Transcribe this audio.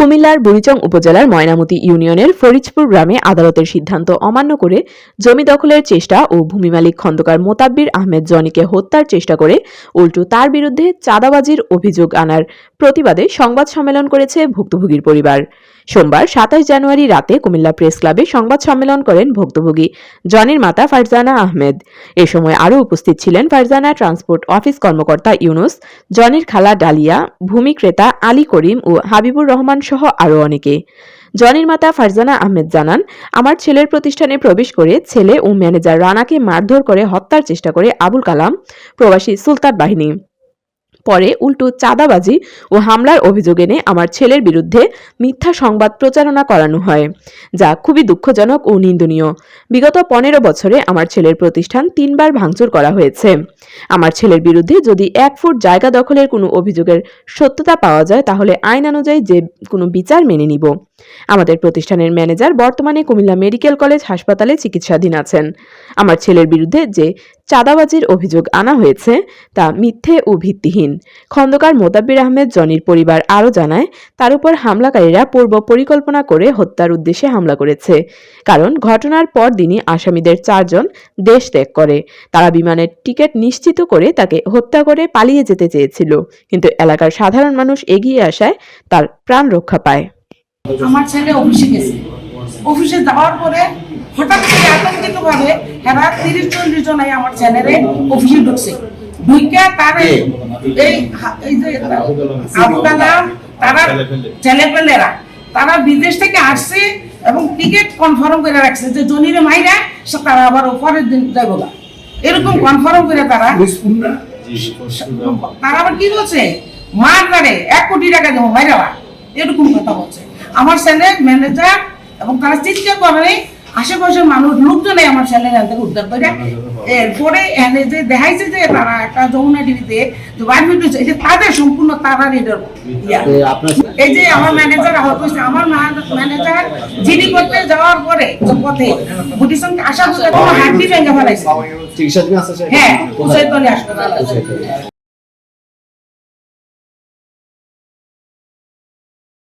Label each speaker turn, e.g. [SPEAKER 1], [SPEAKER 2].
[SPEAKER 1] কুমিল্লার বুড়িচং উপজেলার ময়নামতি ইউনিয়নের ফরিদপুর গ্রামে আদালতের সিদ্ধান্ত অমান্য করে জমি দখলের চেষ্টা ও ভূমি মালিক খন্দকার মোতাব্বির আহমেদ জনিকে হত্যার চেষ্টা করে উল্টু তার বিরুদ্ধে চাঁদাবাজির অভিযোগ আনার প্রতিবাদে সংবাদ সম্মেলন করেছে ভুক্তভোগীর পরিবার। সোমবার সাতাশ জানুয়ারি রাতে কুমিল্লা প্রেস ক্লাবে সংবাদ সম্মেলন করেন ভুক্তভোগী জনির মাতা ফারজানা আহমেদ। এ সময় আরও উপস্থিত ছিলেন ফারজানা ট্রান্সপোর্ট অফিস কর্মকর্তা ইউনুস, জনির খালা ডালিয়া, ভূমি ক্রেতা আলী করিম ও হাবিবুর রহমান সহ আরও অনেকে। জনির মাতা ফারজানা আহমেদ জানান, আমার ছেলের প্রতিষ্ঠানে প্রবেশ করে ছেলে ও ম্যানেজার রানাকে মারধর করে হত্যার চেষ্টা করে আবুল কালাম, প্রবাসী সুলতান বাহিনী। পরে উল্টো চাঁদাবাজি ও হামলার অভিযোগ এনে আমার ছেলের বিরুদ্ধে মিথ্যা সংবাদ প্রচারণা করানো হয়, যা খুবই দুঃখজনক ও নিন্দনীয়। বিগত পনেরো বছরে আমার ছেলের প্রতিষ্ঠান তিনবার ভাঙচুর করা হয়েছে। আমার ছেলের বিরুদ্ধে যদি এক ফুট জায়গা দখলের কোনো অভিযোগের সত্যতা পাওয়া যায়, তাহলে আইন অনুযায়ী যে কোনো বিচার মেনে নিব। আমাদের প্রতিষ্ঠানের ম্যানেজার বর্তমানে কুমিল্লা মেডিকেল কলেজ হাসপাতালে চিকিৎসাধীন আছেন। আমার ছেলের বিরুদ্ধে যে চাঁদাবাজির অভিযোগ আনা হয়েছে, তা মিথ্যে ও ভিত্তিহীন। খন্দকার মোতাব্বির আহমেদ, জনির পরিবার আরও জানায়, তার উপর হামলাকারীরা পূর্ব পরিকল্পনা করে হত্যার উদ্দেশ্যে হামলা করেছে। কারণ ঘটনার পর দিনই আসামিদের চারজন দেশ ত্যাগ করে। তারা বিমানের টিকিট নিশ্চিত করে তাকে হত্যা করে পালিয়ে যেতে চেয়েছিল। কিন্তু এলাকার সাধারণ মানুষ এগিয়ে আসায় তার প্রাণ রক্ষা পায়।
[SPEAKER 2] আমার ছেলে অফিসে গেছে। অফিসে যাওয়ার পরে হঠাৎ করে আতঙ্কিত ভাবে হেরা তিরিশ চল্লিশ জনাই আমার ছেলেরে অফিসে ঢুকছে। ঢুইকা তারে এই তারা বিদেশ থেকে আসছে এবং টিকিট কনফার্ম করে রাখছে যে জনিরে মাইরা সে তারা আবার পরের দিন যাইব না। এরকম কনফার্ম করে তারা তারা আবার কি বলছে? মার এক কোটি টাকা দেবো, মাইরা এরকম কথা বলছে। আমার ছেলে ম্যানেজার এবং তারা চিৎকার করে আশেপাশের মানুষ লোকজনে আমার ছেলে এখান থেকে উদ্ধার করে। এরপরে এনে যে দেখাইছে যে তারা একটা যমুনা টিভিতে যে তাদের সম্পূর্ণ তারা এই যে আমার ম্যানেজার আহত হয়েছে আমার ম্যানেজার জিডি করতে যাওয়ার পরে পথে বুটির সঙ্গে করে হাড্ডি ভেঙে ফেলাইছে? হ্যাঁ হাসপাতাল